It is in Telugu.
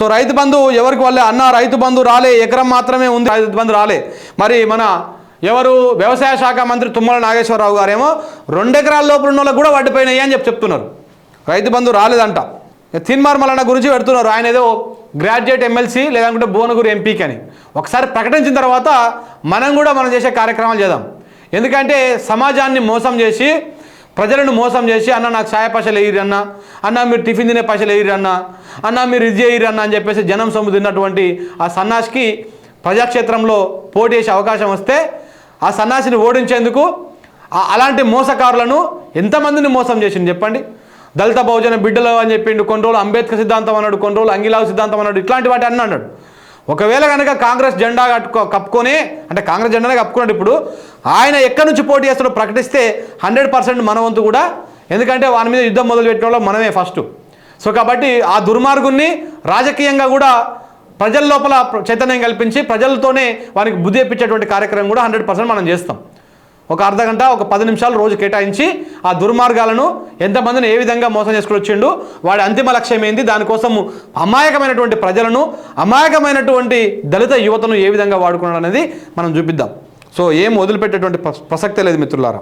సో రైతు బంధు ఎవరికి వాళ్ళే అన్న రైతు బంధు రాలే ఎకరం మాత్రమే ఉంది రైతు బంధు రాలే. మరి మన ఎవరు? వ్యవసాయ శాఖ మంత్రి తుమ్మల నాగేశ్వరరావు గారేమో రెండెకరాల లోపల ఉన్న వాళ్ళకి కూడా వడ్డిపోయినాయి అని చెప్పి చెప్తున్నారు. రైతు బంధు రాలేదంట. తిన్మార్ మల్లన్న గురించి పెడుతున్నారు. ఆయన ఏదో గ్రాడ్యుయేట్ ఎమ్మెల్సీ లేదంటే భువనగిరి ఎంపీకి అని. ఒకసారి ప్రకటించిన తర్వాత మనం కూడా మనం చేసే కార్యక్రమాలు చేద్దాం. ఎందుకంటే సమాజాన్ని మోసం చేసి ప్రజలను మోసం చేసి అన్న నాకు సాయ పైసలు వేయరు అన్న. మీరు టిఫిన్ తినే పైసలు వేయరు అన్న. అన్న మీరు ఇది చేయరు అని చెప్పేసి జనం సొమ్ము తిన్నటువంటి ఆ సన్నాసికి ప్రజాక్షేత్రంలో పోటీ చేసే అవకాశం వస్తే ఆ సన్నాసిని ఓడించేందుకు ఆ- అలాంటి మోసకారులను ఎంతమందిని మోసం చేసింది చెప్పండి? దళిత బహుజన బిడ్డలు అని చెప్పిండు కొన్ని రోజులు అంబేద్కర్ సిద్ధాంతం అన్నాడు కొన్ని రోజులు అంగిలావు సిద్ధాంతం అన్నాడు ఇట్లాంటి వాటి అన్నాడు. ఒకవేళ కనుక కాంగ్రెస్ జెండా కట్టుకో కప్పుకొని అంటే కాంగ్రెస్ జెండానే కప్పుకున్నాడు ఇప్పుడు ఆయన ఎక్కడి నుంచి పోటీ చేస్తాడో ప్రకటిస్తే హండ్రెడ్ పర్సెంట్ మన వంతు కూడా. ఎందుకంటే వాని మీద యుద్ధం మొదలు పెట్టడంలో మనమే ఫస్ట్. సో కాబట్టి ఆ దుర్మార్గుణ్ణి రాజకీయంగా కూడా ప్రజల లోపల చైతన్యం కల్పించి ప్రజలతోనే వారికి బుద్ధి ఇప్పించేటువంటి కార్యక్రమం కూడా హండ్రెడ్ పర్సెంట్ మనం చేస్తాం. ఒక అర్ధ గంట ఒక పది నిమిషాలు రోజు కేటాయించి ఆ దుర్మార్గాలను ఎంతమందిని ఏ విధంగా మోసం చేసుకుని వచ్చిండు వాడి అంతిమ లక్ష్యం ఏంది దానికోసం అమాయకమైనటువంటి ప్రజలను అమాయకమైనటువంటి దళిత యువతను ఏ విధంగా వాడుకున్నాడు అనేది మనం చూపిద్దాం. సో ఏం వదిలిపెట్టేటువంటి ప్రసక్తే లేదు మిత్రులారా.